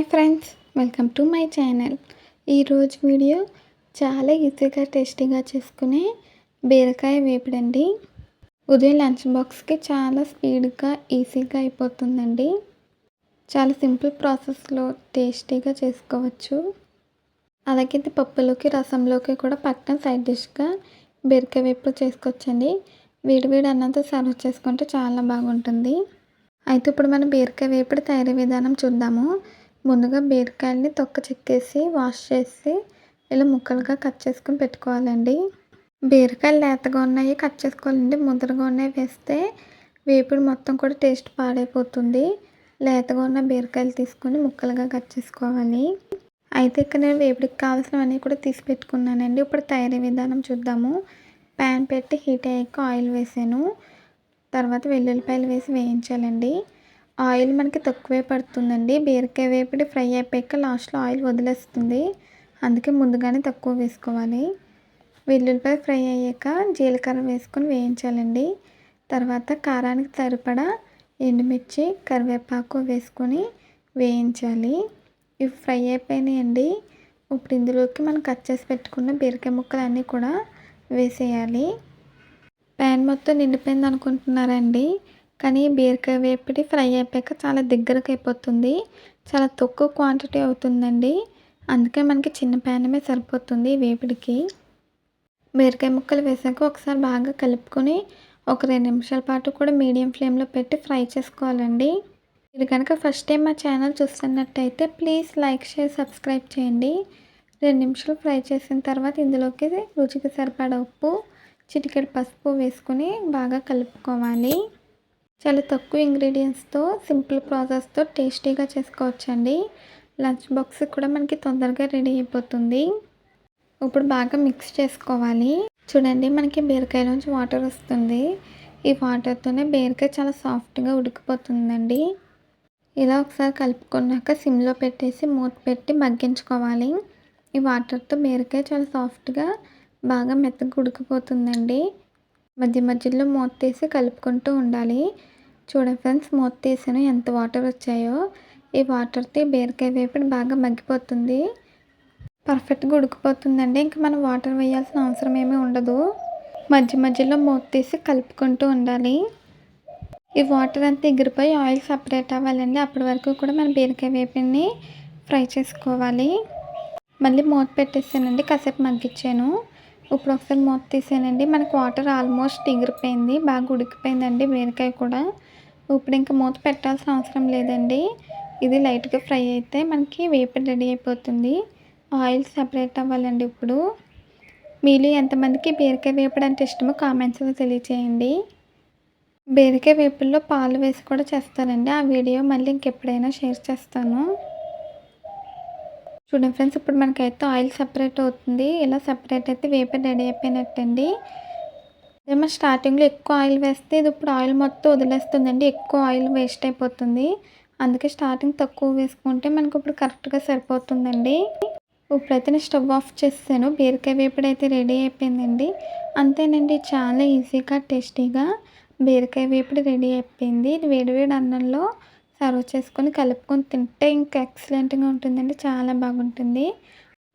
Hi friends welcome to my channel. ఈరోజు video చాలా ఈజీగా టేస్టీగా చేసుకునే బీరకాయ వేపుడండి. ఉదయం లంచ్ బాక్స్కి చాలా స్పీడ్గా ఈజీగా అయిపోతుందండి. చాలా సింపుల్ ప్రాసెస్లో టేస్టీగా చేసుకోవచ్చు. అలాగే ఇది పప్పులోకి రసంలోకి కూడా పక్కన సైడ్ డిష్గా బీరకాయ వేపుడు చేసుకోవచ్చండి. వేడివేడి అన్నంతో సర్వ్ చేసుకుంటే చాలా బాగుంటుంది. అయితే ఇప్పుడు మనం బీరకాయ వేపుడు తయారీ విధానం చూద్దాము. ముందుగా బీరకాయలని తొక్క చెక్కేసి వాష్ చేసి ఇలా ముక్కలుగా కట్ చేసుకుని పెట్టుకోవాలండి. బీరకాయలు లేతగా ఉన్నాయి కట్ చేసుకోవాలండి. ముద్రగా ఉన్నాయి వేస్తే వేపుడు మొత్తం కూడా టేస్ట్ పాడైపోతుంది. లేతగా ఉన్న బీరకాయలు తీసుకొని ముక్కలుగా కట్ చేసుకోవాలి. అయితే ఇక్కడ నేను వేపుడికి కావాల్సినవన్నీ కూడా తీసి పెట్టుకున్నానండి. ఇప్పుడు తయారీ విధానం చూద్దాము. ప్యాన్ పెట్టి హీట్ అయ్యాక ఆయిల్ వేసాను. తర్వాత వెల్లుల్లిపాయలు వేసి వేయించాలండి. ఆయిల్ మనకి తక్కువే పడుతుందండి. బీరకాయ వేపుడు ఫ్రై అయిపోయాక లాస్ట్లో ఆయిల్ వదిలేస్తుంది. అందుకే ముందుగానే తక్కువ వేసుకోవాలి. వెల్లుల్లిపాయ ఫ్రై అయ్యాక జీలకర్ర వేసుకొని వేయించాలండి. తర్వాత కారానికి సరిపడా ఎండుమిర్చి కరివేపాకు వేసుకొని వేయించాలి. ఇవి ఫ్రై అయిపోయినాయండి. ఇప్పుడు ఇందులోకి మనం కట్ చేసి పెట్టుకున్న బీరకాయ ముక్కలు అన్నీ కూడా వేసేయాలి. ప్యాన్ మొత్తం నిండిపోయింది అనుకుంటున్నారండి కానీ బీరకాయ వేపిడి ఫ్రై అయిపోయాక చాలా దగ్గరకు అయిపోతుంది. చాలా తక్కువ క్వాంటిటీ అవుతుందండి. అందుకే మనకి చిన్న ప్యానమే సరిపోతుంది వేపిడికి. బీరకాయ ముక్కలు వేసాక ఒకసారి బాగా కలుపుకొని ఒక రెండు నిమిషాల పాటు కూడా మీడియం ఫ్లేమ్లో పెట్టి ఫ్రై చేసుకోవాలండి. ఇది కనుక ఫస్ట్ టైం మా ఛానల్ చూస్తున్నట్టయితే ప్లీజ్ లైక్ షేర్ సబ్స్క్రైబ్ చేయండి. రెండు నిమిషాలు ఫ్రై చేసిన తర్వాత ఇందులోకి రుచికి సరిపడా ఉప్పు చిటికెడు పసుపు వేసుకొని బాగా కలుపుకోవాలి. చాలా తక్కువ ఇంగ్రీడియంట్స్తో సింపుల్ ప్రాసెస్తో టేస్టీగా చేసుకోవచ్చండి. లంచ్ బాక్స్ కూడా మనకి తొందరగా రెడీ అయిపోతుంది. ఇప్పుడు బాగా మిక్స్ చేసుకోవాలి. చూడండి మనకి బీరకాయ నుంచి వాటర్ వస్తుంది. ఈ వాటర్తోనే బీరకాయ చాలా సాఫ్ట్గా ఉడికిపోతుందండి. ఇలా ఒకసారి కలుపుకున్నాక సిమ్లో పెట్టేసి మూత పెట్టి మగ్గించుకోవాలి. ఈ వాటర్తో బీరకాయ చాలా సాఫ్ట్గా బాగా మెత్తగా ఉడికిపోతుందండి. మధ్య మధ్యలో మూత తీసి కలుపుకుంటూ ఉండాలి. చూడండి ఫ్రెండ్స్ మూత తీసాను. ఎంత వాటర్ వచ్చాయో. ఈ వాటర్తో బీరకాయ వేపుడు బాగా మగ్గిపోతుంది. పర్ఫెక్ట్గా ఉడికిపోతుందండి. ఇంకా మనం వాటర్ వేయాల్సిన అవసరం ఏమీ ఉండదు. మధ్య మధ్యలో మూత తీసి కలుపుకుంటూ ఉండాలి. ఈ వాటర్ అంతా ఎగిరిపోయి ఆయిల్ సపరేట్ అవ్వాలండి. అప్పటి వరకు కూడా మనం బీరకాయ వేపిడిని ఫ్రై చేసుకోవాలి. మళ్ళీ మూత పెట్టేసానండి. కాసేపు మగ్గించాను. ఇప్పుడు ఒకసారి మూత తీసానండి. మనకు వాటర్ ఆల్మోస్ట్ ఎగిరిపోయింది. బాగా ఉడికిపోయిందండి బీరకాయ కూడా. ఇప్పుడు ఇంకా మూత పెట్టాల్సిన అవసరం లేదండి. ఇది లైట్గా ఫ్రై అయితే మనకి వేపుడు రెడీ అయిపోతుంది. ఆయిల్ సపరేట్ అవ్వాలండి ఇప్పుడు. మీలో ఎంతమందికి బీరకాయ వేపుడు అంటే ఇష్టమో కామెంట్స్లో తెలియచేయండి. బీరకాయ వేపుల్లో పాలు వేసి కూడా చేస్తారండి. ఆ వీడియో మళ్ళీ ఇంకెప్పుడైనా షేర్ చేస్తాను. చూడండి ఫ్రెండ్స్ ఇప్పుడు మనకైతే ఆయిల్ సపరేట్ అవుతుంది. ఇలా సపరేట్ అయితే వేపర్ రెడీ అయిపోయినట్టండి. ఏమో స్టార్టింగ్లో ఎక్కువ ఆయిల్ వేస్తే ఇది ఇప్పుడు ఆయిల్ మొత్తం వదిలేస్తుందండి. ఎక్కువ ఆయిల్ వేస్ట్ అయిపోతుంది. అందుకే స్టార్టింగ్ తక్కువ వేసుకుంటే మనకు ఇప్పుడు కరెక్ట్గా సరిపోతుందండి. ఇప్పుడైతే నేను స్టవ్ ఆఫ్ చేస్తాను బీరకాయ వేపుడు అయితే రెడీ అయిపోయిందండి. అంతేనండి చాలా ఈజీగా టేస్టీగా బీరకాయ వేపుడు రెడీ అయిపోయింది. ఇది వేడివేడి అన్నంలో సర్వ్ చేసుకొని కలుపుకొని తింటే ఇంకా ఎక్సలెంట్గా ఉంటుందండి. చాలా బాగుంటుంది.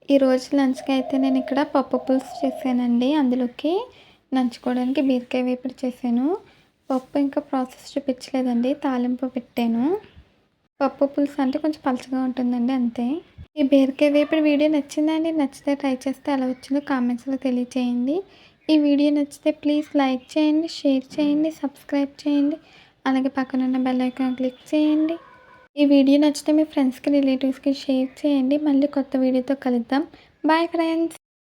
ఈరోజు లంచ్కి అయితే నేను ఇక్కడ పప్పు పులుసు చేశానండి అందులోకి నంచుకోవడానికి బీరకాయ వేపుడు చేశాను. పప్పు ఇంకా ప్రాసెస్ చూపించలేదండి తాలింపు పెట్టాను. పప్పు పులుసు అంటే కొంచెం పలచగా ఉంటుందండి అంతే. ఈ బీరకాయ వేపుడు వీడియో నచ్చిందండి నచ్చితే ట్రై చేస్తే ఎలా వచ్చిందో కామెంట్స్లో తెలియచేయండి. ఈ వీడియో నచ్చితే ప్లీజ్ లైక్ చేయండి షేర్ చేయండి సబ్స్క్రైబ్ చేయండి. అలాగే పక్కన ఉన్న బెల్ ఐకాన్ క్లిక్ చేయండి. ఈ వీడియో నచ్చితే మీ ఫ్రెండ్స్కి రిలేటివ్స్కి షేర్ చేయండి. మళ్ళీ కొత్త వీడియోతో కలుద్దాం. Bye friends!